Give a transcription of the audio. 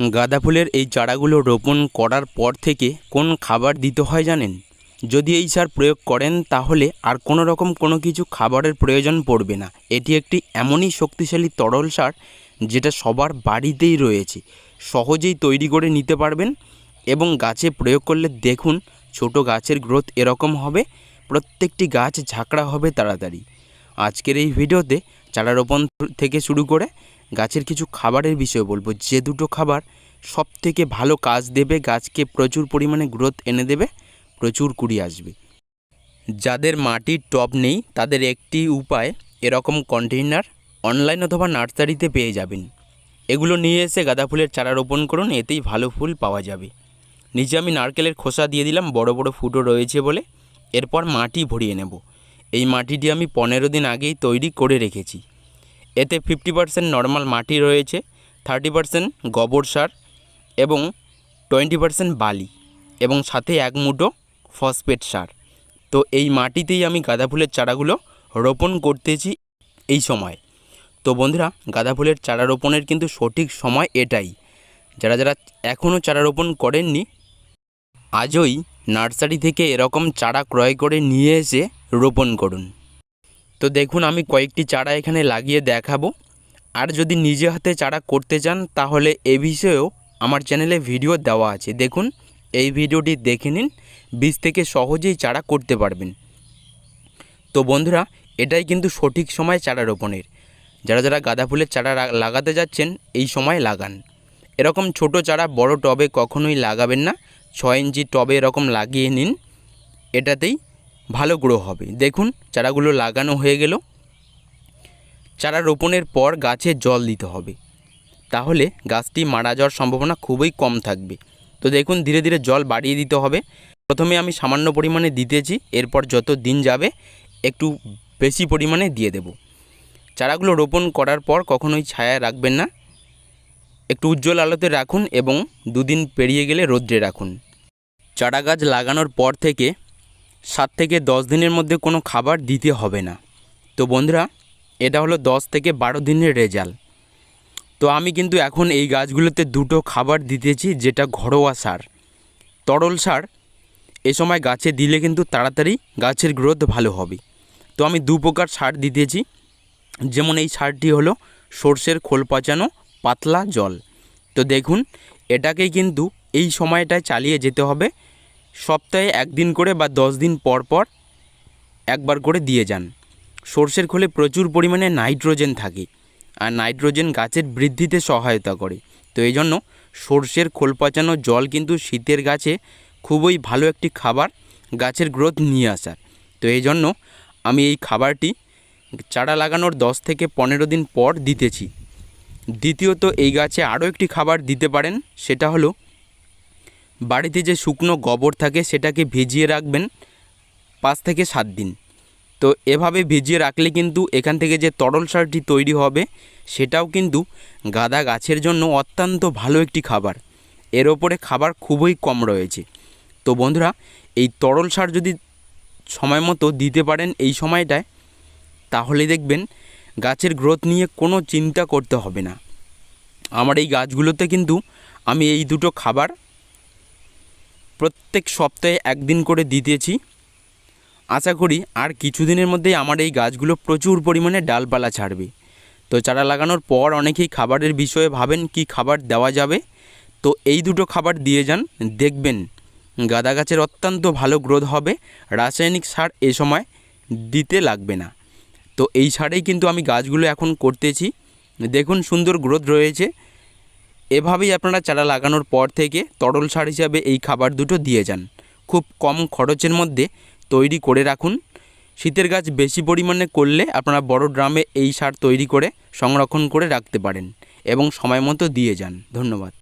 গাঁদা ফুলের এই চারাগুলো রোপণ করার পর থেকে কোন খাবার দিতে হয় জানেন? যদি এই সার প্রয়োগ করেন তাহলে আর কোনো রকম কোনো কিছু খাবারের প্রয়োজন পড়বে না। এটি একটি এমনই শক্তিশালী তরল সার যেটা সবার বাড়িতেই রয়েছে। সহজেই তৈরি করে নিতে পারবেন এবং গাছে প্রয়োগ করলে দেখুন ছোট গাছের গ্রোথ এরকম হবে, প্রত্যেকটি গাছ ঝাঁকড়া হবে তাড়াতাড়ি। আজকের এই ভিডিওতে চারা রোপণ থেকে শুরু করে গাছের কিছু খাবারের বিষয়ে বলব। যে দুটো খাবার সব থেকে ভালো কাজ দেবে, গাছকে প্রচুর পরিমাণে গ্রোথ এনে দেবে, প্রচুর কুড়ি আসবে। যাদের মাটির টব নেই, তাদের একটি উপায়, এরকম কন্টেইনার অনলাইন অথবা নার্সারিতে পেয়ে যাবেন। এগুলো নিয়ে এসে গাঁদা ফুলের চারা রোপণ করুন, এতেই ভালো ফুল পাওয়া যাবে। নিচে আমি নারকেলের খোসা দিয়ে দিলাম, বড় বড় ফুটো রয়েছে বলে। এরপর মাটি ভরিয়ে নেব। এই মাটিটি আমি পনেরো দিন আগেই তৈরি করে রেখেছি। এতে ফিফটি পার্সেন্ট নর্মাল মাটি রয়েছে, থার্টি পার্সেন্ট গোবর সার এবং টোয়েন্টি পার্সেন্ট বালি এবং সাথে এক মুঠো ফসফেট সার। তো এই মাটিতেই আমি গাঁদা ফুলের চারাগুলো রোপণ করতেছি এই সময়। তো বন্ধুরা গাঁদা ফুলের চারা রোপণের কিন্তু সঠিক সময় এটাই। যারা যারা এখনও চারা রোপণ করেননি, আজই নার্সারি থেকে এরকম চারা ক্রয় করে নিয়ে এসে রোপণ করুন। তো দেখুন, আমি কয়েকটি চারা এখানে লাগিয়ে দেখাবো। আর যদি নিজে হাতে চারা করতে চান, তাহলে এ বিষয়েও আমার চ্যানেলে ভিডিও দেওয়া আছে। দেখুন, এই ভিডিওটি দেখে নিন, বীজ থেকে সহজেই চারা করতে পারবেন। তো বন্ধুরা, এটাই কিন্তু সঠিক সময় চারা রোপণের। যারা যারা গাঁদা ফুলের চারা লাগাতে যাচ্ছেন, এই সময় লাগান। এরকম ছোট চারা বড় টবে কখনোই লাগাবেন না। ছয় ইঞ্চি টবে এরকম লাগিয়ে নিন। এটাতেই ভালো গ্রো হবে। দেখুন, চারাগুলো লাগানো হয়ে গেল। চারা রোপণের পর গাছে জল দিতে হবে। তাহলে গাছটি মারা যাওয়ার সম্ভাবনা খুবই কম থাকবে। তো দেখুন, ধীরে ধীরে জল বাড়িয়ে দিতে হবে। প্রথমে আমি সামান্য পরিমাণে দিতেছি, এরপর যত দিন যাবে, একটু বেশি পরিমাণে দিয়ে দেব। চারাগুলো রোপণ করার পর কখনোই ছায়া রাখবেন না। একটু উজ্জ্বল আলোতে রাখুন এবং দুদিন পেরিয়ে গেলে রোদ্রে রাখুন। চারা গাছ লাগানোর পর থেকে সাত থেকে দশ দিনের মধ্যে কোনো খাবার দিতে হবে না। তো বন্ধুরা, এটা হলো দশ থেকে বারো দিনের রেজাল্ট। তো আমি কিন্তু এখন এই গাছগুলোতে দুটো খাবার দিতেছি, যেটা ঘরোয়া সার। তরল সার, এ সময় গাছে দিলে কিন্তু তাড়াতাড়ি গাছের গ্রোথ ভালো হবে। তো আমি দু প্রকার সার দিতেছি। যেমন এই সারটি হলো সর্ষের খোল পচানো পাতলা জল। তো দেখুন, এটাকেই কিন্তু এই সময়টায় চালিয়ে যেতে হবে। সপ্তাহে একদিন করে বা দশ দিন পর পর একবার করে দিয়ে যান। সর্ষের খোলে প্রচুর পরিমাণে নাইট্রোজেন থাকে আর নাইট্রোজেন গাছের বৃদ্ধিতে সহায়তা করে। তো এই জন্য সর্ষের খোল পচানো জল কিন্তু শীতের গাছে খুবই ভালো একটি খাবার, গাছের গ্রোথ নিয়ে আসার। তো এই জন্য আমি এই খাবারটি চারা লাগানোর দশ থেকে পনেরো দিন পর দিতেছি। দ্বিতীয়ত এই গাছে আরও একটি খাবার দিতে পারেন, সেটা হলো বাড়িতে যে শুকনো গোবর থাকে সেটাকে ভিজিয়ে রাখবেন পাঁচ থেকে সাত দিন। তো এভাবে ভিজিয়ে রাখলে কিন্তু এখান থেকে যে তরল সারটি তৈরি হবে, সেটাও কিন্তু গাঁদা গাছের জন্য অত্যন্ত ভালো একটি খাবার। এর ওপরে খাবার খুবই কম রয়েছে। তো বন্ধুরা, এই তরল সার যদি সময় মতো দিতে পারেন এই সময়টায়, তাহলে দেখবেন গাছের গ্রোথ নিয়ে কোনো চিন্তা করতে হবে না। আমার এই গাছগুলোতে কিন্তু আমি এই দুটো খাবার প্রত্যেক সপ্তাহে একদিন করে দিতেছি আশা করি আর কিছুদিনের মধ্যেই আমার এই গাছগুলো প্রচুর পরিমাণে ডালপালা ছাড়বে। তো চারা লাগানোর পর অনেকেই খাবারের বিষয়ে ভাবেন কি খাবার দেওয়া যাবে। তো এই দুটো খাবার দিয়ে যান, দেখবেন গাঁদা গাছের অত্যন্ত ভালো গ্রোথ হবে, রাসায়নিক সার এ সময় দিতে লাগবে না। তো এই সারেই কিন্তু আমি গাছগুলো এখন করতেছি। দেখুন সুন্দর গ্রোথ রয়েছে। এভাবেই আপনারা চারা লাগানোর পর থেকে তরল সার হিসাবে এই খাবার দুটো দিয়ে যান। খুব কম খরচের মধ্যে তৈরি করে রাখুন। শীতের গাছ বেশি পরিমাণে করলে আপনারা বড় ড্রামে এই সার তৈরি করে সংরক্ষণ করে রাখতে পারেন এবং সময় মতো দিয়ে যান। ধন্যবাদ।